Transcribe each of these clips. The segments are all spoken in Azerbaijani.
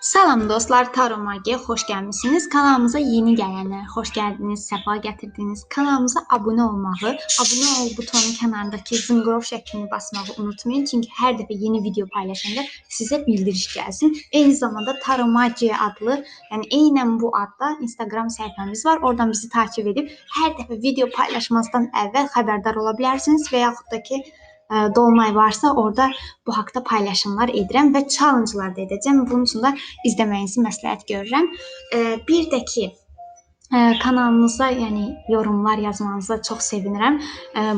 Salam dostlar, Taro Magiya gəlmisiniz. Kanalımıza yeni gələnlər xoş gəldiniz, səfa gətirdiniz. Kanalımıza abunə olmağı, abunə ol butonunun kənarındakı zınqrov şəklini basmağı unutmayın. Çünki hər dəfə yeni video paylaşanda sizə bildiriş gəlsin. Eyni zamanda Taro adlı, yəni eynən bu adda Instagram səhifəmiz var. Oradan bizi takib edib hər dəfə video paylaşmazdan əvvəl xəbərdar ola bilərsiniz və yaxud da ki dolunay varsa orada bu haqqda paylaşımlar edirəm və challenge-lar da edəcəm. Bunun üçün də izləməyinizi məsləhət görürəm. Ə, bir də ki, kanalımıza, yəni yorumlar yazmanıza çox sevinirəm.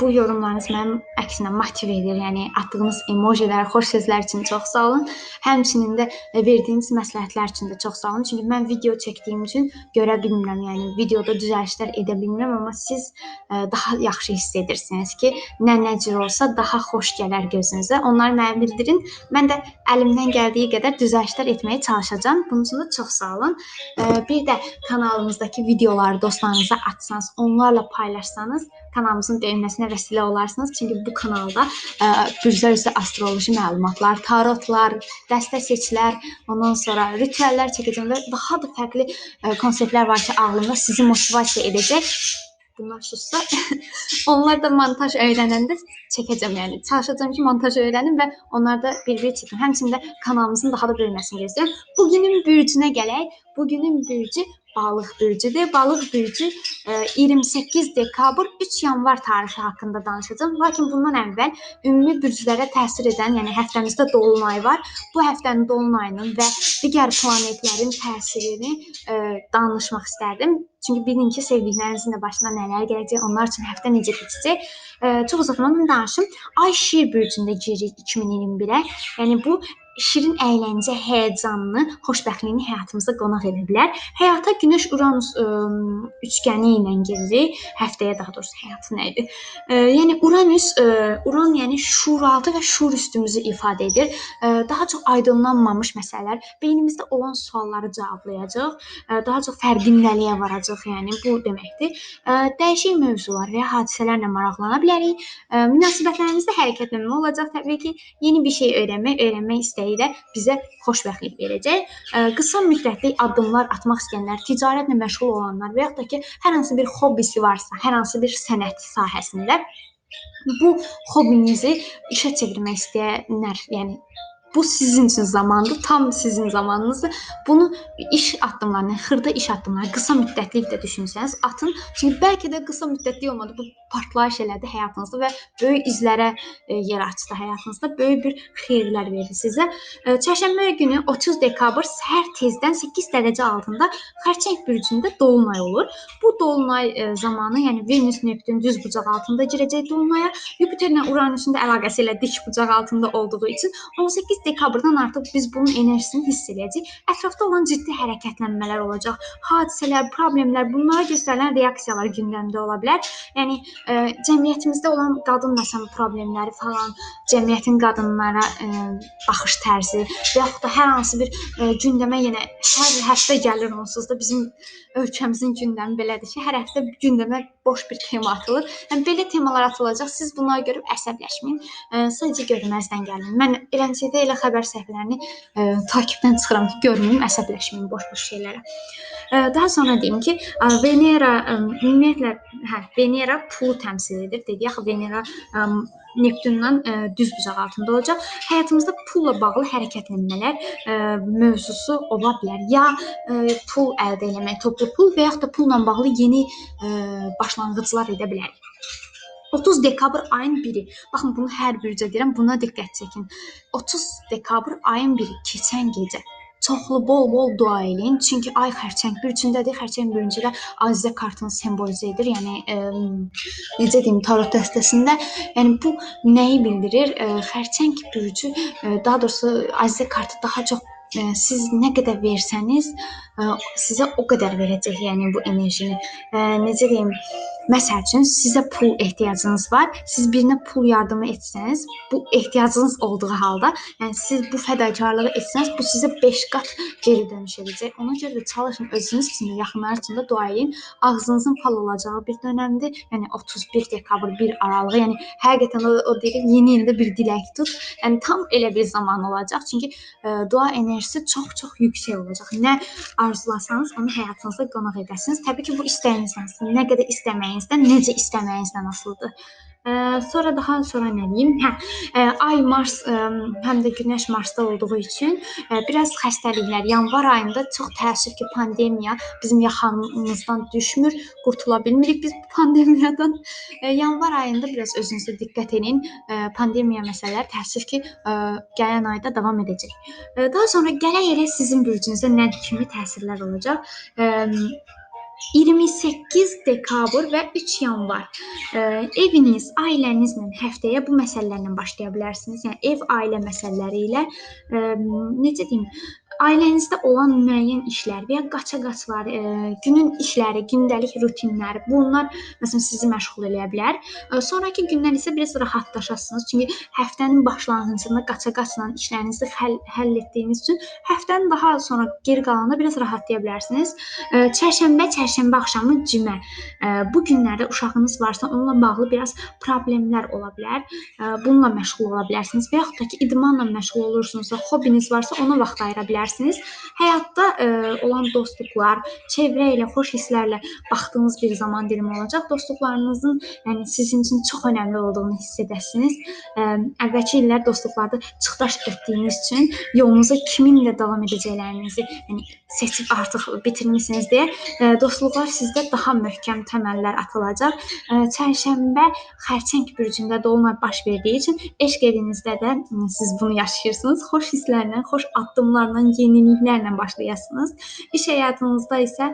Bu yorumlarınız mənim əksinə motive edir. Yəni atdığınız emojilər, xoş sözlər üçün çox sağ olun. Həmçinin də ə, verdiyiniz məsləhətlər üçün də çox sağ olun. Çünki mən video çəkdiyim üçün görə bilmirəm, yəni videoda düzəlişlər edə bilmirəm, amma siz ə, daha yaxşı hiss edirsiniz ki, nə nə cür olsa daha xoş gələr gözünüzə. Onları mənə bildirin. Mən də əlimdən gəldiyi qədər düzəlişlər etməyə çalışacağam. Bunun üçün də çox sağ olun. Bir də kanalımızdakı videoları dostlarınıza atsanız, onlarla paylaşsanız kanalımızın böyüməsinə vəsilə olarsınız. Çünki bu kanalda ə, güclər üzrə astroloji məlumatlar, tarotlar, dəstə seçilər, ondan sonra ritüellər çəkəcəm və daha da fərqli ə, konseptlər var ki, ağlımda sizi motivasiya edəcək. Bunlar sussa onlar da montaj öyrənəndə çəkəcəm yəni. Çalışacağam ki, montaj öyrənim və onları da bir-bir çəkim. Həmçinin də kanalımızın daha da böyüməsini gözləyirəm. Bugünün bürcünə gələk. Bugünün bürcü balıq bürcüdür. Balıq bürcü e, 28 dekabr 3 yanvar tarixi haqqında danışacağam. Lakin bundan əvvəl ümumi bürclərə təsir edən, yəni həftəmizdə dolunay var. Bu həftənin dolunayının və digər planetlərin təsirini e, danışmaq istərdim. Çünki bilin ki, sevdiklərinizin də başına nələr gələcək, onlar üçün həftə necə keçəcək. E, çox uzatmadan danışım. Ay Şir bürcündə girir 2021-ə. Yəni bu şirin əyləncə, həyəcanlı, xoşbəxtliyini həyatımıza qonaq edə bilər. Həyata Günəş Uranüs ə, üçgəni ilə giririk. Həftəyə daha doğrusu həyatı nə idi? Ə, yəni Uranüs, ə, Uran yəni şuuraltı və şuur üstümüzü ifadə edir. Ə, daha çox aydınlanmamış məsələlər, beynimizdə olan sualları cavablayacaq, ə, daha çox fərqindəliyə varacaq, yəni bu deməkdir. Ə, dəyişik mövzular və ya hadisələrlə maraqlana bilərik. Ə, münasibətlərimizdə hərəkətlənmə olacaq təbii ki, yeni bir şey öyrənmək, öyrənmək istəyi də bizə xoşbəxtlik verəcək. Qısa müddətli addımlar atmaq istəyənlər, ticarətlə məşğul olanlar və yaxud da ki, hər hansı bir hobbisi varsa, hər hansı bir sənət sahəsində bu hobbinizi işə çevirmək istəyənlər, yəni bu sizin üçün zamandır, tam sizin zamanınızdır. Bunu iş addımlarına, xırda iş addımları, qısa müddətlik də düşünsəniz, atın. Çünki bəlkə də qısa müddətli olmadı, bu partlayış elədi həyatınızda və böyük izlərə e, yer açdı həyatınızda. Böyük bir xeyirlər verdi sizə. E, Çərşənbə günü 30 dekabr səhər tezdən 8 dərəcə altında Xərçəng bürcündə dolunay olur. Bu dolunay e, zamanı, yəni Venüs Neptun düz bucaq altında girəcək dolunaya. Yupiterlə Uranüsün də əlaqəsi ilə dik bucaq altında olduğu üçün 18 dekabrdan artıq biz bunun enerjisini hiss edəcəyik. Ətrafda olan ciddi hərəkətlənmələr olacaq. Hadisələr, problemlər, bunlara göstərilən reaksiyalar gündəmdə ola bilər. Yəni ə, cəmiyyətimizdə olan qadın məsələn problemləri falan, cəmiyyətin qadınlara ə, baxış tərzi və yaxud da hər hansı bir ə, gündəmə yenə hər həftə gəlir onsuz da bizim ölkəmizin gündəmi belədir ki, hər həftə gündəmə boş bir tema atılır. Yəni belə temalar atılacaq. Siz bunları görüb əsəbləşməyin. Ə, sadəcə görməzdən gəlin. Mən eləncədə elə xəbər səhifələrini ə, takibdən çıxıram ki, görməyim, əsəbləşməyim boş-boş şeylərə. Ə, daha sonra deyim ki, ə, Venera ə, ümumiyyətlə hə, Venera pulu təmsil edir. Dedik axı Venera ə, Neptundan ə, düz bucaq altında olacaq. Həyatımızda pulla bağlı hərəkətlənmələr ə, mövzusu ola bilər. Ya ə, pul əldə etmək, toplu pul və yaxud da pulla bağlı yeni ə, başlanğıclar edə bilərik. 30 dekabr ayın 1-i. Baxın bunu hər bürcə deyirəm, buna diqqət çəkin. 30 dekabr ayın 1-i keçən gecə çoxlu bol-bol dua eləyin. Çünki ay xərçəng bürcündədir. Xərçəng bürcündə azizə kartını simvolizə edir. Yəni ə, necə deyim, tarot dəstəsində. Yəni bu nəyi bildirir? Ə, xərçəng bürcü ə, daha doğrusu azizə kartı daha çox siz nə qədər versəniz, ə, sizə o qədər verəcək, yəni bu enerjini. Necə deyim? Məsəl üçün sizə pul ehtiyacınız var. Siz birinə pul yardımı etsəniz, bu ehtiyacınız olduğu halda, yəni siz bu fədakarlığı etsəniz, bu sizə 5 qat geri dönüş edəcək. Ona görə də çalışın özünüz üçün yaxınlar üçün də dua edin. Ağzınızın fal olacağı bir dönəmdir. Yəni 31 dekabr 1 aralığı, yəni həqiqətən o, o deyir, yeni ildə bir dilək tut. Yəni tam elə bir zaman olacaq. Çünki ə, dua enerjisi çox-çox yüksək olacaq. Nə arzulasanız onu həyatınızda qonaq edəsiniz. Təbii ki, bu istəyinizdən, nə qədər istəməyinizdən, necə istəməyinizdən asılıdır. Ə, sonra daha sonra nə deyim? Hə, ə, ay Mars ə, həm də Günəş Marsda olduğu üçün ə, biraz xəstəliklər yanvar ayında çox təəssüf ki, pandemiya bizim yaxamızdan düşmür, qurtula bilmirik biz bu pandemiyadan. Ə, yanvar ayında biraz özünüzə diqqət edin. Ə, pandemiya məsələləri təəssüf ki, ə, gələn ayda davam edəcək. Ə, daha sonra gələk elə sizin bürcünüzdə nə kimi təsirlər olacaq? Ə, 28 dekabr və 3 yanvar ə, eviniz, ailənizlə həftəyə bu məsələlərlə başlaya bilərsiniz. Yəni ev, ailə məsələləri ilə ə, necə deyim, ailənizdə olan müəyyən işlər və ya qaça-qaçlar, ə, günün işləri, gündəlik rutinlər, bunlar məsələn sizi məşğul eləyə bilər. Ə, sonrakı günlər isə biraz rahatlaşasınız. Çünki həftənin başlanğıcında qaça-qaçla işlərinizi həll, həll etdiyiniz üçün həftənin daha sonra geri qalanında biraz rahatlaya bilərsiniz. Ə, Çərşənbə, çərşənbə axşamı cümə. Ə, Bu günlərdə uşağınız varsa, onunla bağlı biraz problemlər ola bilər. Bununla məşğul ola bilərsiniz və yaxud da ki, idmanla məşğul olursunuzsa, hobbiniz varsa, ona vaxt ayıra bilərsiniz. Həyatda olan dostluqlar, çevrə ilə, xoş hisslərlə baxdığınız bir zaman dilimi olacaq. Dostluqlarınızın, yəni sizin üçün çox önəmli olduğunu hiss edəsiniz. Əvvəlki illər dostluqlarda çıxdaş etdiyiniz üçün yolunuza kiminlə davam edəcəklərinizi, yəni seçib artıq bitirmisiniz deyə ə, dostluqlar sizdə daha möhkəm təməllər atılacaq. Çərşənbə xərçəng bürcündə dolunay baş verdiyi üçün eşq evinizdə də siz bunu yaşayırsınız. Xoş hisslərlə, xoş addımlarla, yeniliklərlə başlayasınız. İş həyatınızda isə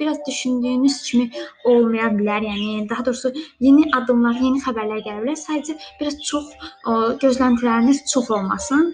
biraz düşündüyünüz kimi olmaya bilər. Yəni daha doğrusu yeni addımlar, yeni xəbərlər gələ bilər. Sadəcə biraz çox gözləntiləriniz çox olmasın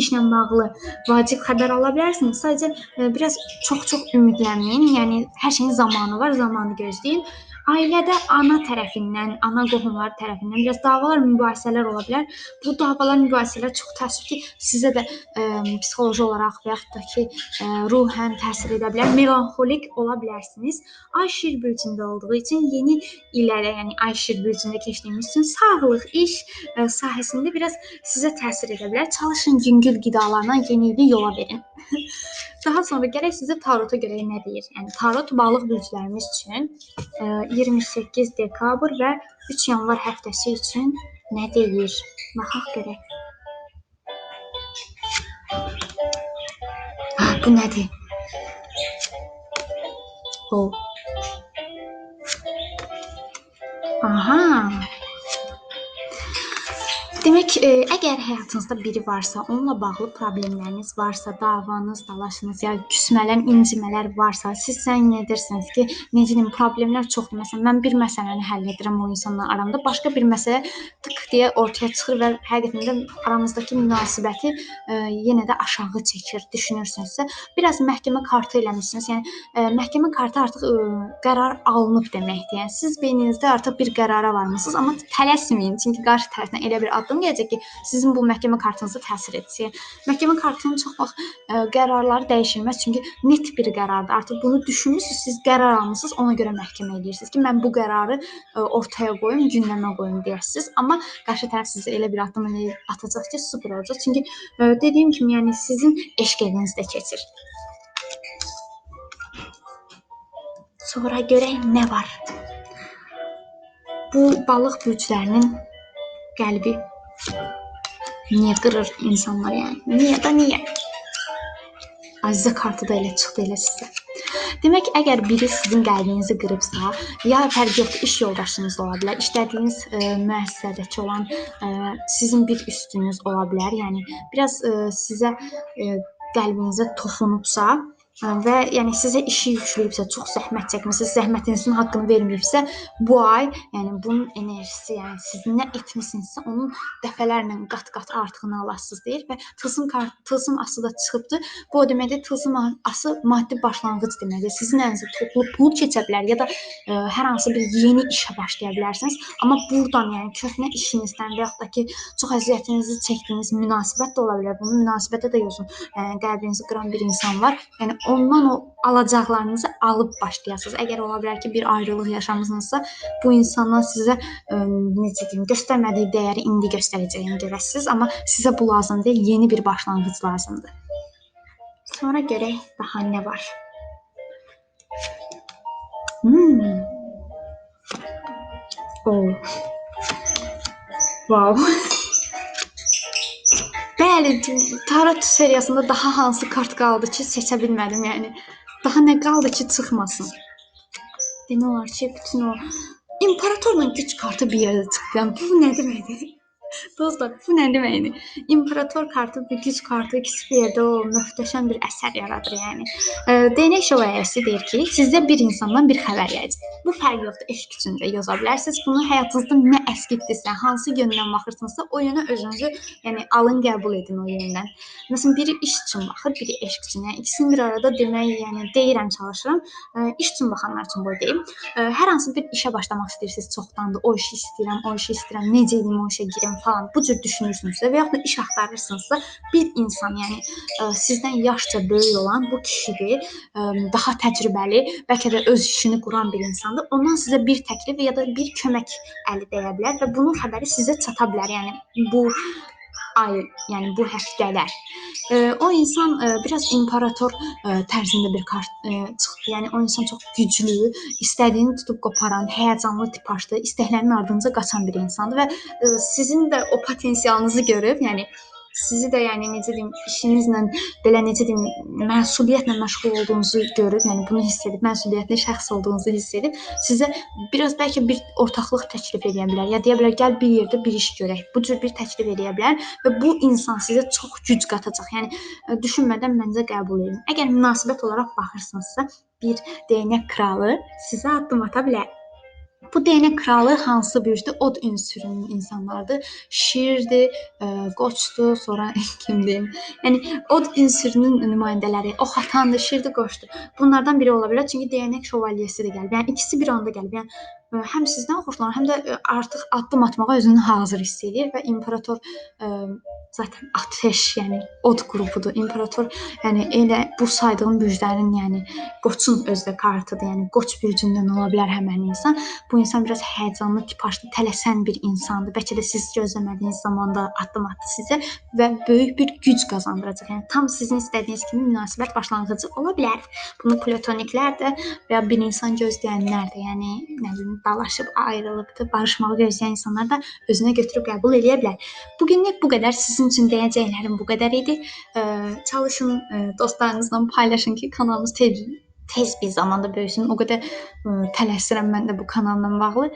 işlə bağlı vacib xəbər ala bilərsiniz. Sadəcə ə, biraz çox-çox ümidlənməyin. Yəni hər şeyin zamanı var, zamanı gözləyin. Ailədə ana tərəfindən, ana qohumlar tərəfindən biraz davalar, mübahisələr ola bilər. Bu davalar, mübahisələr çox təəssüf ki, sizə də ə, psixoloji olaraq və yaxud da ki, ə, ruhən təsir edə bilər. Melanxolik ola bilərsiniz. Ay şir bürcündə olduğu üçün yeni illərə, yəni ay şir bürcündə keçdiyimiz üçün sağlıq, iş ə, sahəsində biraz sizə təsir edə bilər. Çalışın yüngül qidalarla yenilik yola verin. Daha sonra gərək sizə tarota görə nə deyir? Yəni tarot balıq bürclərimiz üçün ə, 28 dekabr və 3 yanvar həftəsi üçün nə deyir? Baxaq görək. Ha, bu nədir? O. Aha. Demək, e, əgər həyatınızda biri varsa, onunla bağlı problemləriniz varsa, davanız, dalaşınız ya küsmələr, incimələr varsa, siz zəng edirsiniz ki, necə deyim, problemlər çoxdur. Məsələn, mən bir məsələni həll edirəm o insanla aramda, başqa bir məsələ tık deyə ortaya çıxır və həqiqətən aramızdakı münasibəti e, yenə də aşağı çəkir, düşünürsünüzsə, biraz məhkəmə kartı eləmisiniz. Yəni e, məhkəmə kartı artıq e, qərar alınıb deməkdir. Yəni siz beyninizdə artıq bir qərara varmısınız, amma tələsməyin, çünki qarşı tərəfdən elə bir addım gələcək ki, sizin bu məhkəmə kartınıza təsir edəcək. Məhkəmə kartının çox vaxt ə, qərarları dəyişilməz, çünki net bir qərardır. Artıq bunu düşünmüsüz, siz qərar almısınız, ona görə məhkəmə edirsiniz ki, mən bu qərarı ə, ortaya qoyum, gündəmə qoyum deyəsiniz. Amma qarşı tərəf sizə elə bir addım atacaq ki, super olacaq. Çünki ə, dediyim kimi, yəni sizin eşq evinizdə keçir. Sonra görək nə var. Bu balıq bürclərinin qəlbi niyə qırır insanlar yəni? Niyə də niyə? Azizə kartı da elə çıxdı elə sizə. Demək, əgər biri sizin qəlbinizi qırıbsa, ya fərqi yoxdur, iş yoldaşınız ola bilər, işlədiyiniz ə, müəssisədəki olan ə, sizin bir üstünüz ola bilər. Yəni biraz ə, sizə ə, qəlbinizə toxunubsa, və yəni sizə işi yükləyibsə, çox zəhmət çəkmisiniz, zəhmətinizin haqqını verməyibsə, bu ay, yəni bunun enerjisi, yəni siz nə etmisinizsə, onun dəfələrlə qat-qat artığını alasınız deyir və tılsım kart, tılsım ası da çıxıbdı. Bu o deməkdir, tılsım ası maddi başlanğıc deməkdir. Sizin əlinizə toplu pul keçə bilər ya da ə, hər hansı bir yeni işə başlaya bilərsiniz. Amma burdan, yəni köhnə işinizdən və yaxud da ki, çox əziyyətinizi çəkdiyiniz münasibət də ola bilər. Bunu münasibətə də yazın. Yəni qəlbinizi qıran bir insan var. Yəni ondan o alacaqlarınızı alıb başlayasınız. Əgər ola bilər ki, bir ayrılıq yaşamısınızsa, bu insandan sizə ə, necə deyim, göstərmədiyi dəyəri indi göstərəcəyini görəsiniz, amma sizə bu lazım deyil, yeni bir başlanğıc lazımdır. Sonra görək daha nə var. Hmm. Oh. Wow. Bəli, tarot seriyasında daha hansı kart qaldı ki, seçə bilmədim, yəni. Daha nə qaldı ki, çıxmasın. Demək olar ki, bütün o İmperatorla güc kartı bir yerdə çıxdı. Yəni bu nə deməkdir? Dostlar, bu nə deməkdir? İmperator kartı və güc kartı ikisi bir yerdə o möhtəşəm bir əsər yaradır, yəni. E, Değnək şövalyəsi deyir ki, sizdə bir insandan bir xəbər gələcək. Bu fərq yoxdur, eşq üçün də yaza bilərsiniz. Bunu həyatınızda nə əskikdirsə, hansı yöndən baxırsınızsa, o yönə özünüzü, yəni alın qəbul edin o yöndən. Məsələn, biri iş üçün baxır, biri eşq üçün. Yəni ikisini bir arada demək, yəni deyirəm, çalışıram. E, iş üçün baxanlar üçün bunu deyim. E, hər hansı bir işə başlamaq istəyirsiniz çoxdandır. O işi istəyirəm, o işi istəyirəm, necə edim, o işə girim falan. Bu cür düşünürsünüzsə və yaxud da iş axtarırsınızsa, bir insan, yəni ə, sizdən yaşca böyük olan bu kişidir, ə, daha təcrübəli, bəlkə də öz işini quran bir insandır. Ondan sizə bir təklif ya da bir kömək əli dəyə bilər və bunun xəbəri sizə çata bilər. Yəni bu ay, yəni bu həftələr. E, o insan e, biraz imperator e, tərzində bir kart e, çıxdı. Yəni o insan çox güclü, istədiyini tutub qoparan, həyəcanlı tipajdır, istəklərinin ardınca qaçan bir insandır və e, sizin də o potensialınızı görüb, yəni sizi də yəni necə deyim, işinizlə belə necə deyim, məsuliyyətlə məşğul olduğunuzu görüb, yəni bunu hiss edib, məsuliyyətli şəxs olduğunuzu hiss edib, sizə biraz bəlkə bir ortaqlıq təklif edə bilər. Ya deyə bilər, gəl bir yerdə bir iş görək. Bu cür bir təklif edə bilər və bu insan sizə çox güc qatacaq. Yəni ə, düşünmədən məncə qəbul edin. Əgər münasibət olaraq baxırsınızsa, bir değnək kralı sizə addım ata bilər. Bu değnək kralı hansı bürcdür? Od ünsürünün insanlarıdır. Şirdir, ə, qoçdur, sonra kimdir? Yəni od ünsürünün nümayəndələri, ox atandır, şirdir, qoçdur. Bunlardan biri ola bilər. Çünki değnək şövalyəsi də gəlib. Yəni ikisi bir anda gəlib. Yəni həm sizdən xoşlanır, həm də artıq addım atmağa özünü hazır hiss edir və imperator ə, zaten ateş, yəni od qrupudur. İmperator, yəni elə bu saydığım bürclərin, yəni qoçun özü də kartıdır. Yəni qoç bürcündən ola bilər həmin insan. Bu insan biraz həyəcanlı tipajlı, tələsən bir insandır. Bəlkə də siz gözləmədiyiniz zamanda addım atdı sizə və böyük bir güc qazandıracaq. Yəni tam sizin istədiyiniz kimi münasibət başlanğıcı ola bilər. Bunu platoniklər də və ya bir insan gözləyənlər də, yəni nə bilim dalaşıb ayrılıbdı, barışmağı gözləyən insanlar da özünə götürüb qəbul edə bilər. Bu günlük bu qədər. Sizin üçün deyəcəklərim bu qədər idi. Çalışın dostlarınızla paylaşın ki, kanalımız tez tez bir zamanda böyüsün. O qədər tələsirəm mən də bu kanalla bağlı.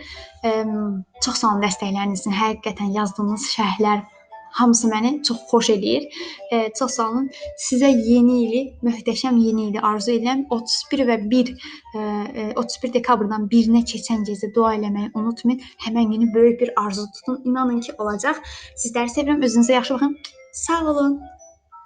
Çox sağ olun dəstəkləriniz üçün. Həqiqətən yazdığınız şərhlər hamısı məni çox xoş eləyir. E, çox sağ olun. Sizə yeni ili, möhtəşəm yeni ili arzu edirəm. 31 və 1 e, e, 31 dekabrdan 1-nə keçən gecə dua eləməyi unutmayın. Həmin günü böyük bir arzu tutun. İnanın ki, olacaq. Sizləri sevirəm. Özünüzə yaxşı baxın. Sağ olun.